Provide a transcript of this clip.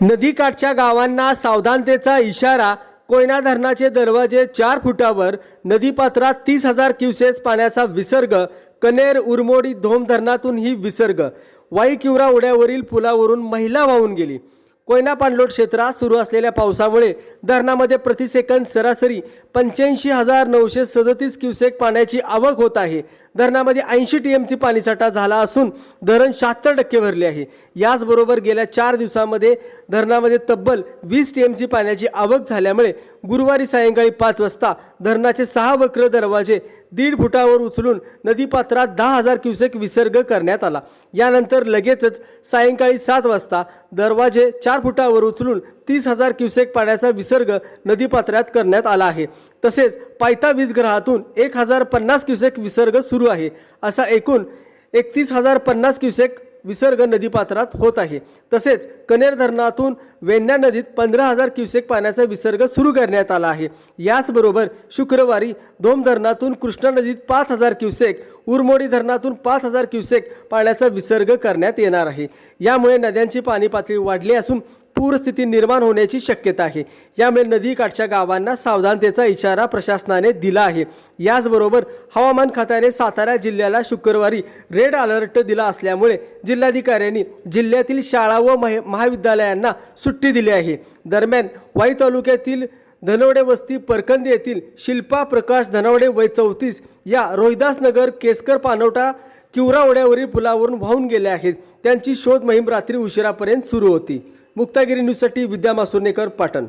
नदीकाठच्या गावांना सावधानतेचा इशारा कोयना धरणाचे दरवाजे चार फुटावर नदीपात्रात तीस हजार क्युसेस पाण्याचा विसर्ग कनेर उरमोडी धोम धरणातून ही विसर्ग वाई किवरा पुलावरून महिला वाहून गेली. कोयना पाणलोट क्षेत्रात सुरू असलेल्या पावसामुळे धरणामध्ये प्रतिसेकंद सरासरी पंच्याऐंशी हजार नऊशे सदतीस क्युसेक पाण्याची आवक होत आहे. धरणामध्ये ऐंशी टी एम सी पाणीसाठा झाला असून धरण शहात्तर टक्के भरले आहे. याचबरोबर गेल्या चार दिवसामध्ये धरणामध्ये तब्बल वीस टी एम सी पाण्याची आवक झाल्यामुळे गुरुवारी सायंकाळी पाच वाजता धरणाचे सहा वक्र दरवाजे दीड फुटावर उचलून नदीपात्रात दहा हजार क्युसेक विसर्ग करण्यात आला. यानंतर लगेचच सायंकाळी सात वाजता दरवाजे चार फुटावर उचलून तीस हजार क्युसेक पाण्याचा विसर्ग नदीपात्रात करण्यात आला आहे. तसेच पायथा वीजग्रहातून एक हजार पन्नास क्युसेक विसर्ग सुरू आहे. असा एकूण एकतीस हजार पन्नास क्युसेक विसर्ग नदीपात्रात होत आहे. तसेच कनेर धरणातून वेण्णा नदीत पंधरा हजार क्युसेक पाण्याचा विसर्ग सुरू करण्यात आला आहे. याचबरोबर शुक्रवारी धोम धरणातून कृष्णा नदीत पाच हजार क्युसेक उरमोडी धरणातून पाच हजार क्युसेक पाण्याचा विसर्ग करण्यात येणार आहे. यामुळे नद्यांची पाणी पातळी वाढली असून पूरस्थिती निर्माण होण्याची शक्यता आहे. यामुळे नदीकाठच्या गावांना सावधानतेचा इशारा प्रशासनाने दिला आहे. याचबरोबर हवामान खात्याने सातारा जिल्ह्याला शुक्रवारी रेड अलर्ट दिला असल्यामुळे जिल्हाधिकाऱ्यांनी जिल्ह्यातील शाळा व महे- महाविद्यालयांना सुट्टी दिली आहे. दरम्यान वाई तालुक्यातील धनवडे वस्ती परकंद येथील शिल्पा प्रकाश धनवडे वय चौतीस या रोहिदास नगर केसकर पानवटा किवरा ओढ्यावरील पुलावरून वाहून गेले आहेत. त्यांची शोध मोहीम रात्री उशिरापर्यंत सुरू होती. मुक्तागिरी न्यूजसाठी विद्या मासुर्नेकर पाटण.